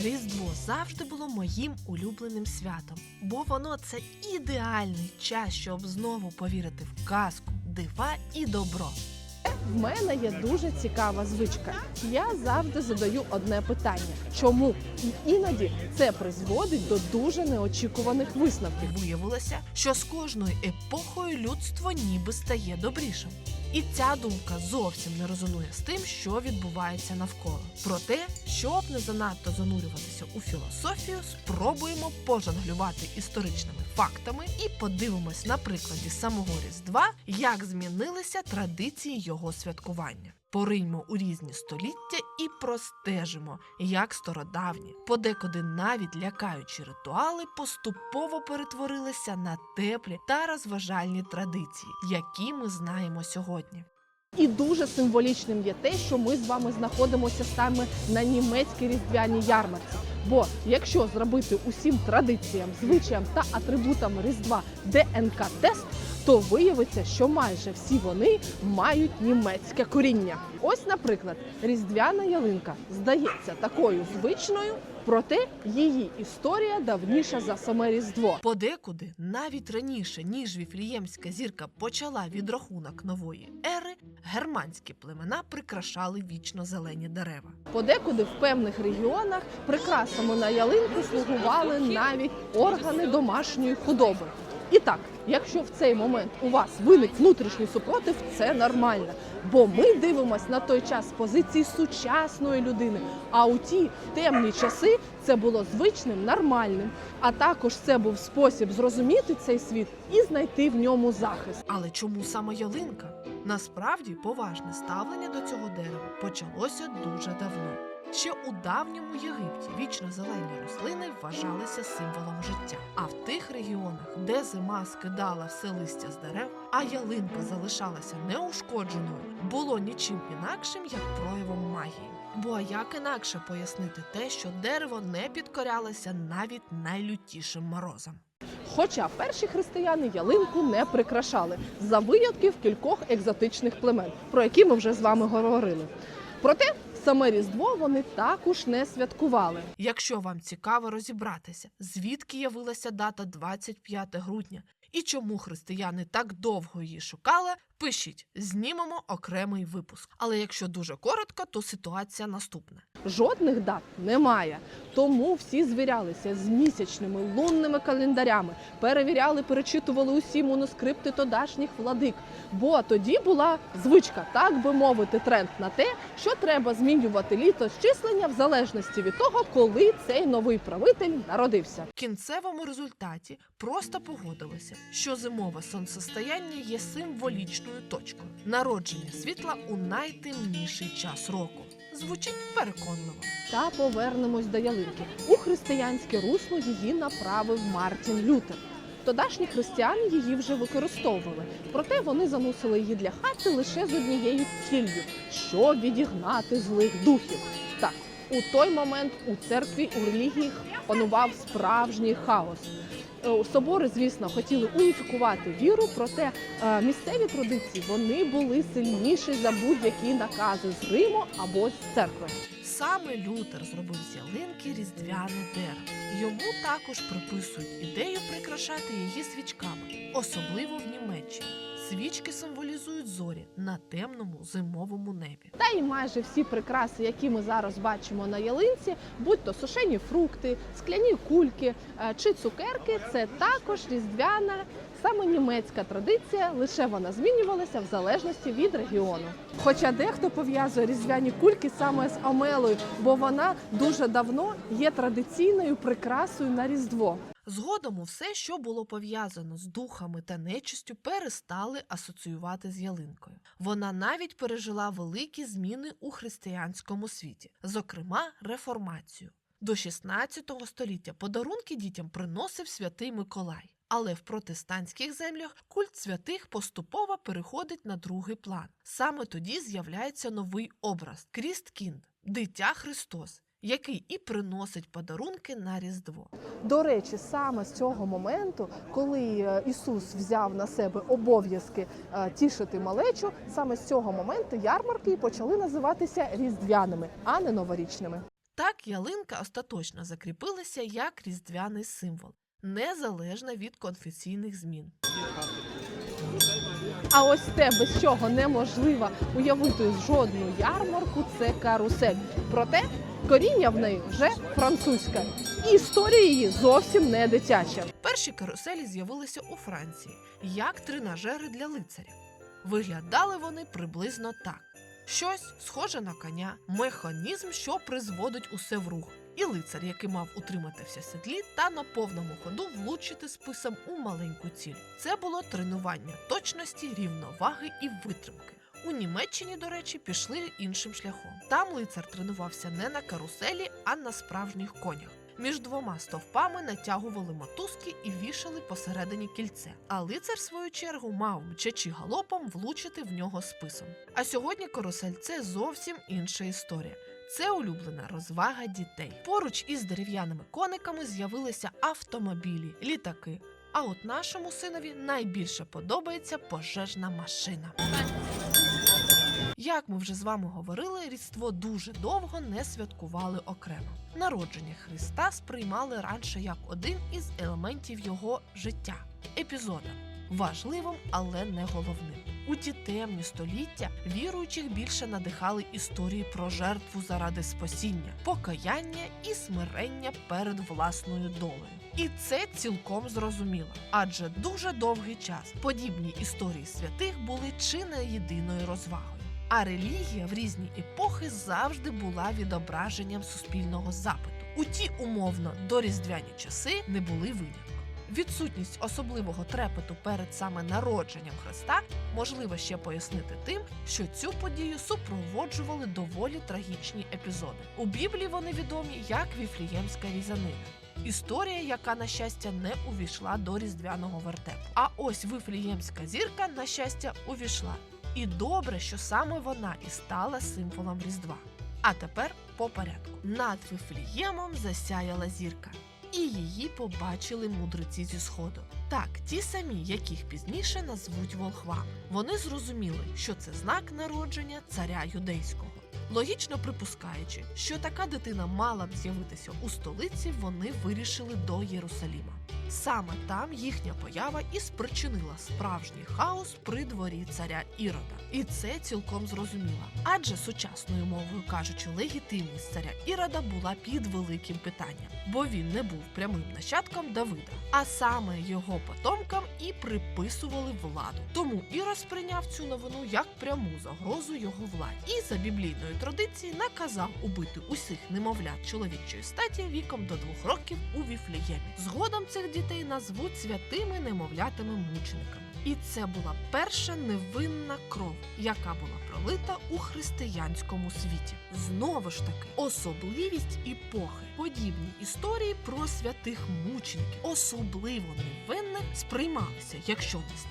Різдво завжди було моїм улюбленим святом, бо воно це ідеальний час, щоб знову повірити в казку, дива і добро. В мене є дуже цікава звичка. Я завжди задаю одне питання: чому? І іноді це призводить до дуже неочікуваних висновків. Виявилося, що з кожною епохою людство ніби стає добрішим. І ця думка зовсім не резонує з тим, що відбувається навколо. Проте, щоб не занадто занурюватися у філософію, спробуємо пожонглювати історичними фактами і подивимось на прикладі самого Різдва, як змінилися традиції його святкування. Пориньмо у різні століття і простежимо, як стародавні, подекуди навіть лякаючі ритуали поступово перетворилися на теплі та розважальні традиції, які ми знаємо сьогодні. І дуже символічним є те, що ми з вами знаходимося саме на німецькій різдвяній ярмарці. Бо якщо зробити усім традиціям, звичаям та атрибутам Різдва ДНК-тест, то виявиться, що майже всі вони мають німецьке коріння. Ось, наприклад, різдвяна ялинка здається такою звичною, проте її історія давніша за саме Різдво. Подекуди, навіть раніше, ніж віфліємська зірка почала відрахунок нової ери, германські племена прикрашали вічно зелені дерева. Подекуди в певних регіонах прикрасами на ялинку слугували навіть органи домашньої худоби. І так, якщо в цей момент у вас виник внутрішній супротив, це нормально. Бо ми дивимося на той час з позиції сучасної людини. А у ті темні часи це було звичним, нормальним. А також це був спосіб зрозуміти цей світ і знайти в ньому захист. Але чому саме ялинка? Насправді поважне ставлення до цього дерева почалося дуже давно. Ще у давньому Єгипті вічно зелені рослини вважалися символом життя. А в тих регіонах, де зима скидала все листя з дерев, а ялинка залишалася неушкодженою, було нічим інакшим, як проявом магії. Бо як інакше пояснити те, що дерево не підкорялося навіть найлютішим морозам. Хоча перші християни ялинку не прикрашали за винятків кількох екзотичних племен, про які ми вже з вами говорили. Проте саме Різдво вони також не святкували. Якщо вам цікаво розібратися, звідки явилася дата 25 грудня і чому християни так довго її шукали, пишіть, знімемо окремий випуск. Але якщо дуже коротко, то ситуація наступна. Жодних дат немає. Тому всі звірялися з місячними лунними календарями, перевіряли, перечитували усі манускрипти тодашніх владик. Бо тоді була звичка, так би мовити, тренд на те, що треба змінювати літо щислення в залежності від того, коли цей новий правитель народився. В кінцевому результаті просто погодилися, що зимове сонцестояння є символічною точкою народження світла у найтемніший час року. Звучить переконливо. Та повернемось до ялинки. У християнське русло її направив Мартін Лютер. Тодашні християни її вже використовували, проте вони заносили її для хати лише з однією ціллю, щоб відігнати злих духів. Так, у той момент у церкві, у релігії панував справжній хаос. Е, Собори, звісно, хотіли уніфікувати віру, проте е, місцеві традиції вони були сильніші за будь-які накази з Риму або з церкви. Саме Лютер зробив з ялинки різдвяне дерево. Йому також приписують ідею прикрашати її свічками, особливо в Німеччині. Свічки символізують зорі на темному зимовому небі. Та й майже всі прикраси, які ми зараз бачимо на ялинці, будь то сушені фрукти, скляні кульки е, чи цукерки, це також різдвяна, саме німецька традиція, лише вона змінювалася в залежності від регіону. Хоча дехто пов'язує різдвяні кульки саме з омелою, бо вона дуже давно є традиційною прикрасою на різдво. Згодом все, що було пов'язано з духами та нечистю, перестали асоціювати з ялинкою. Вона навіть пережила великі зміни у християнському світі, зокрема реформацію. До 16 століття подарунки дітям приносив святий Миколай. Але в протестантських землях культ святих поступово переходить на другий план. Саме тоді з'являється новий образ Крісткінд, дитя Христос, який і приносить подарунки на Різдво. До речі, саме з цього моменту, коли е, Ісус взяв на себе обов'язки е, тішити малечу, саме з цього моменту ярмарки почали називатися різдвяними, а не новорічними. Так ялинка остаточно закріпилася як різдвяний символ, незалежно від конфесійних змін. А ось те, без чого неможливо уявити жодну ярмарку, це карусель. Проте коріння в неї вже французьке. І історія її зовсім не дитяча. Перші каруселі з'явилися у Франції як тренажери для лицарів. Виглядали вони приблизно так: щось схоже на коня, механізм, що призводить усе в рух, і лицар, який мав утриматися в седлі та на повному ходу влучити списом у маленьку ціль. Це було тренування точності, рівноваги і витримки. У Німеччині, до речі, пішли іншим шляхом. Там лицар тренувався не на каруселі, а на справжніх конях. Між двома стовпами натягували мотузки і вішали посередині кільце. А лицар, в свою чергу, мав мчачи галопом влучити в нього списом. А сьогодні карусель це зовсім інша історія. Це улюблена розвага дітей. Поруч із дерев'яними кониками з'явилися автомобілі, літаки. А от нашому синові найбільше подобається пожежна машина. Як ми вже з вами говорили, Різдво дуже довго не святкували окремо. Народження Христа сприймали радше як один із елементів його життя епізода. Важливим, але не головним. У ті темні століття віруючих більше надихали історії про жертву заради спасіння, покаяння і смирення перед власною долею. І це цілком зрозуміло, адже дуже довгий час подібні історії святих були чи не єдиною розвагою. А релігія в різні епохи завжди була відображенням суспільного запиту. У ті умовно доріздвяні часи не були винятком. Відсутність особливого трепету перед саме народженням Христа можливо ще пояснити тим, що цю подію супроводжували доволі трагічні епізоди. У Біблії вони відомі як Віфліємська різанина. Історія, яка, на щастя, не увійшла до різдвяного вертепу. А ось Вифліємська зірка, на щастя, увійшла. І добре, що саме вона і стала символом Різдва. А тепер по порядку. Над Вифліємом засяяла зірка, і її побачили мудреці зі сходу. Так, ті самі, яких пізніше назвуть волхвами. Вони зрозуміли, що це знак народження царя юдейського. Логічно припускаючи, що така дитина мала б з'явитися у столиці, вони вирішили до Єрусаліма. Саме там їхня поява і спричинила справжній хаос при дворі царя Ірода. І це цілком зрозуміло. Адже сучасною мовою кажучи, легітимність царя Ірода була під великим питанням, бо він не був прямим нащадком Давида, а саме його потомкам і приписували владу. Тому Ірод сприйняв цю новину як пряму загрозу його владі. І за біблійною традицією наказав убити усіх немовлят чоловічої статі віком до двох років у Віфліємі. Згодом цих дітей назвуть святими немовлятими мучениками. І це була перша невинна кров, яка була пролита у християнському світі. Знову ж таки, особливість епохи. Подібні історії про святих мучеників, особливо невинних, сприймалися, якщо не з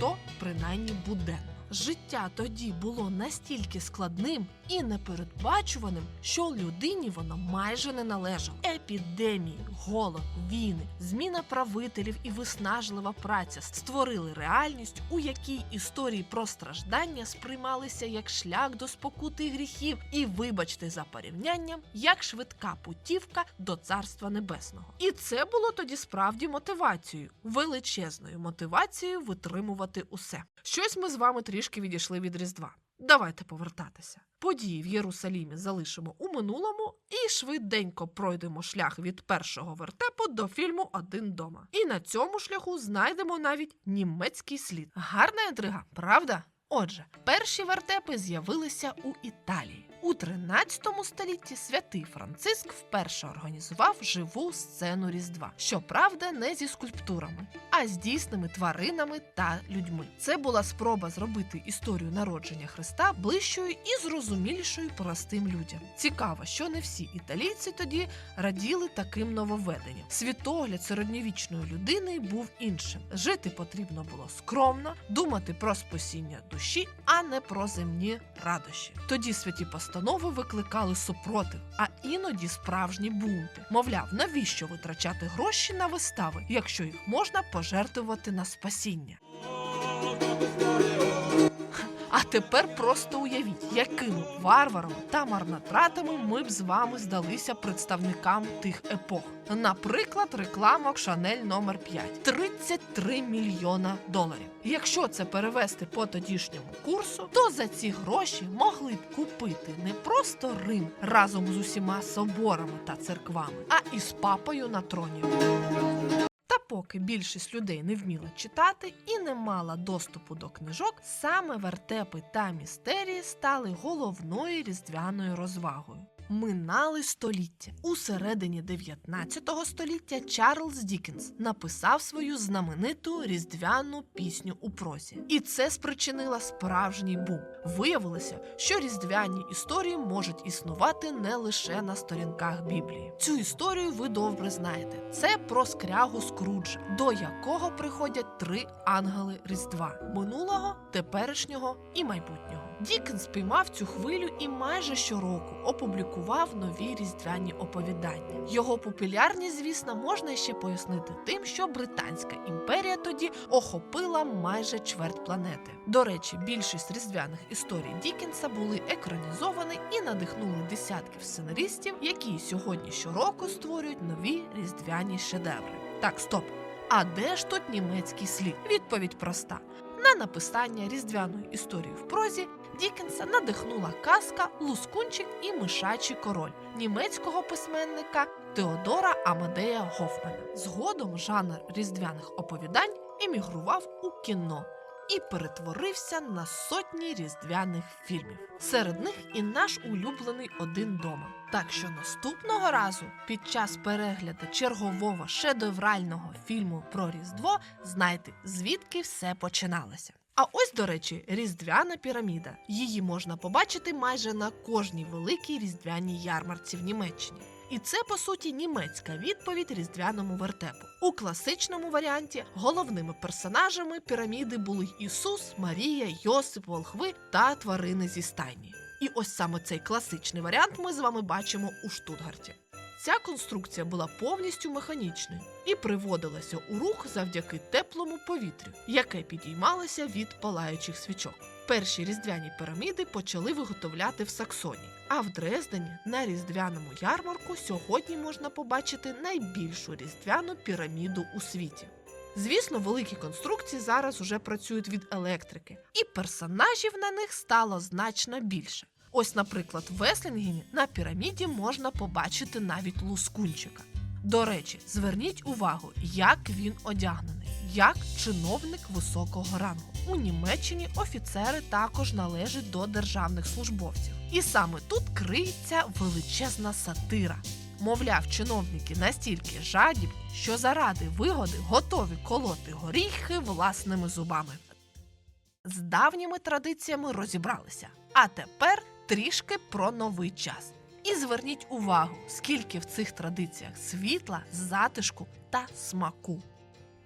то принаймні буденно. Життя тоді було настільки складним і непередбачуваним, що людині воно майже не належало. Епідемії, голод, війни, зміна правителів і виснажлива праця створили реальність, у якій історії про страждання сприймалися як шлях до спокути гріхів, і, вибачте за порівнянням, як швидка путівка до царства небесного. І це було тоді справді мотивацією, величезною мотивацією витримувати усе. Щось ми з вами трішки відійшли від Різдва. Давайте повертатися. Події в Єрусалімі залишимо у минулому і швиденько пройдемо шлях від першого вертепу до фільму Один дома. І на цьому шляху знайдемо навіть німецький слід. Гарна інтрига, правда? Отже, перші вертепи з'явилися у Італії. У 13 столітті святий Франциск вперше організував живу сцену Різдва. Щоправда, не зі скульптурами, з дійсними тваринами та людьми. Це була спроба зробити історію народження Христа ближчою і зрозумілішою простим людям. Цікаво, що не всі італійці тоді раділи таким нововведенням. Світогляд середньовічної людини був іншим. Жити потрібно було скромно, думати про спасіння душі, а не про земні радощі. Тоді святі постанови викликали супротив, а іноді справжні бунти. Мовляв, навіщо витрачати гроші на вистави, якщо їх можна пожертвувати на спасіння? А тепер просто уявіть, якими варварами та марнотратами ми б з вами здалися представникам тих епох. Наприклад, рекламок Шанель номер 5 33 мільйона доларів. Якщо це перевести по тодішньому курсу, то за ці гроші могли б купити не просто Рим разом з усіма соборами та церквами, а і з папою на троні. Поки більшість людей не вміла читати і не мала доступу до книжок, саме вертепи та містерії стали головною різдвяною розвагою. Минали століття. У середині 19 століття Чарльз Дікенс написав свою знамениту різдвяну пісню у прозі. І це спричинило справжній бум. Виявилося, що різдвяні історії можуть існувати не лише на сторінках Біблії. Цю історію ви добре знаєте. Це про скрягу Скруджа, до якого приходять три ангели Різдва минулого, теперішнього і майбутнього. Дікенс спіймав цю хвилю і майже щороку опублікував нові різдвяні оповідання. Його популярність, звісно, можна ще пояснити тим, що Британська імперія тоді охопила майже чверть планети. До речі, більшість різдвяних історій Дікенса були екранізовані і надихнули десятків сценаристів, які сьогодні щороку створюють нові різдвяні шедеври. Так, стоп. А де ж тут німецький слід? Відповідь проста: на написання різдвяної історії в прозі Дікенса надихнула казка Лускунчик і мишачий король німецького письменника Теодора Амадея Гофмана. Згодом жанр різдвяних оповідань емігрував у кіно і перетворився на сотні різдвяних фільмів. Серед них і наш улюблений один дома. Так що наступного разу, під час перегляду чергового шедеврального фільму про Різдво, знайте, звідки все починалося. А ось, до речі, різдвяна піраміда. Її можна побачити майже на кожній великій різдвяній ярмарці в Німеччині. І це по суті німецька відповідь різдвяному вертепу. У класичному варіанті головними персонажами піраміди були Ісус, Марія, Йосип, Волхви та тварини зі стайні. І ось саме цей класичний варіант ми з вами бачимо у Штутгарті. Ця конструкція була повністю механічною і приводилася у рух завдяки теплому повітрю, яке підіймалося від палаючих свічок. Перші різдвяні піраміди почали виготовляти в Саксонії, а в Дрездені на різдвяному ярмарку сьогодні можна побачити найбільшу різдвяну піраміду у світі. Звісно, великі конструкції зараз уже працюють від електрики, і персонажів на них стало значно більше. Ось, наприклад, в Веслінгені на піраміді можна побачити навіть лускунчика. До речі, зверніть увагу, як він одягнений, як чиновник високого рангу. У Німеччині офіцери також належать до державних службовців. І саме тут криється величезна сатира. Мовляв, чиновники настільки жадібні, що заради вигоди готові колоти горіхи власними зубами. З давніми традиціями розібралися. А тепер трішки про новий час. І зверніть увагу, скільки в цих традиціях світла, затишку та смаку.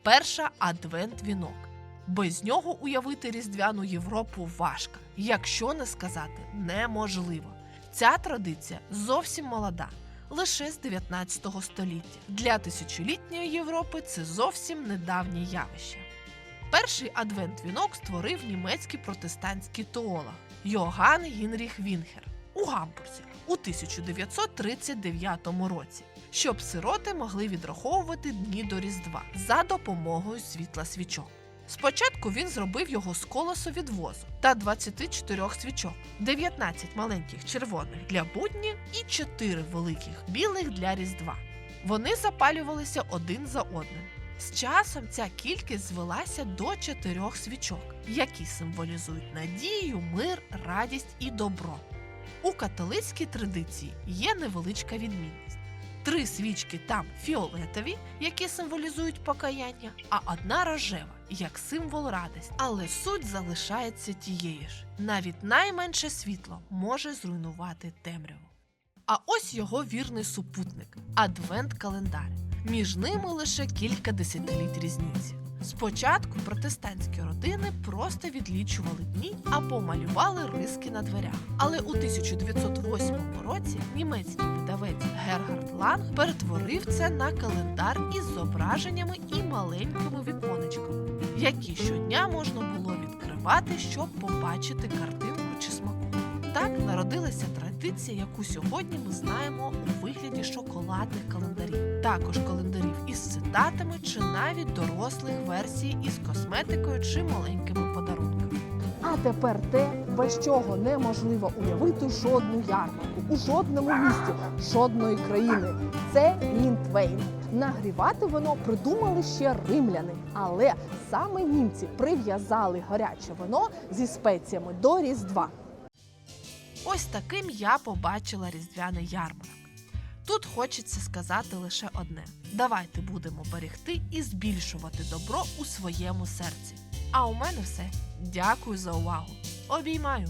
Перша адвент вінок. Без нього уявити різдвяну Європу важко, якщо не сказати неможливо. Ця традиція зовсім молода, лише з 19 століття. Для тисячолітньої Європи це зовсім недавнє явище. Перший адвент-вінок створив німецький протестантський теолог Йоганн Гінріх Вінхер у Гамбурзі у 1939 році, щоб сироти могли відраховувати дні до Різдва за допомогою світла свічок. Спочатку він зробив його з колесу відвозу та 24 свічок, 19 маленьких червоних для будні і 4 великих білих для Різдва. Вони запалювалися один за одним. З часом ця кількість звелася до чотирьох свічок, які символізують надію, мир, радість і добро. У католицькій традиції є невеличка відмінність. Три свічки там фіолетові, які символізують покаяння, а одна рожева, як символ радості. Але суть залишається тією ж. Навіть найменше світло може зруйнувати темряву. А ось його вірний супутник адвент-календар. Між ними лише кілька десятиліть різниці. Спочатку протестантські родини просто відлічували дні або малювали риски на дверях. Але у 1908 році німецький видавець Гергард Ланг перетворив це на календар із зображеннями і маленькими віконечками. які щодня можна було відкривати, щоб побачити картинку чи смаку. Так народилася традиція, яку сьогодні ми знаємо у вигляді шоколадних календарів, також календарів із цитатами чи навіть дорослих версій із косметикою чи маленькими подарунками. А тепер те, без чого неможливо уявити жодну ярмарку у жодному місті, жодної країни. Це Лінтвейн. Нагрівати вино придумали ще римляни, але саме німці прив'язали гаряче вино зі спеціями до Різдва. Ось таким я побачила різдвяний ярмарок. Тут хочеться сказати лише одне: давайте будемо берегти і збільшувати добро у своєму серці. А у мене все. Дякую за увагу. Обіймаю!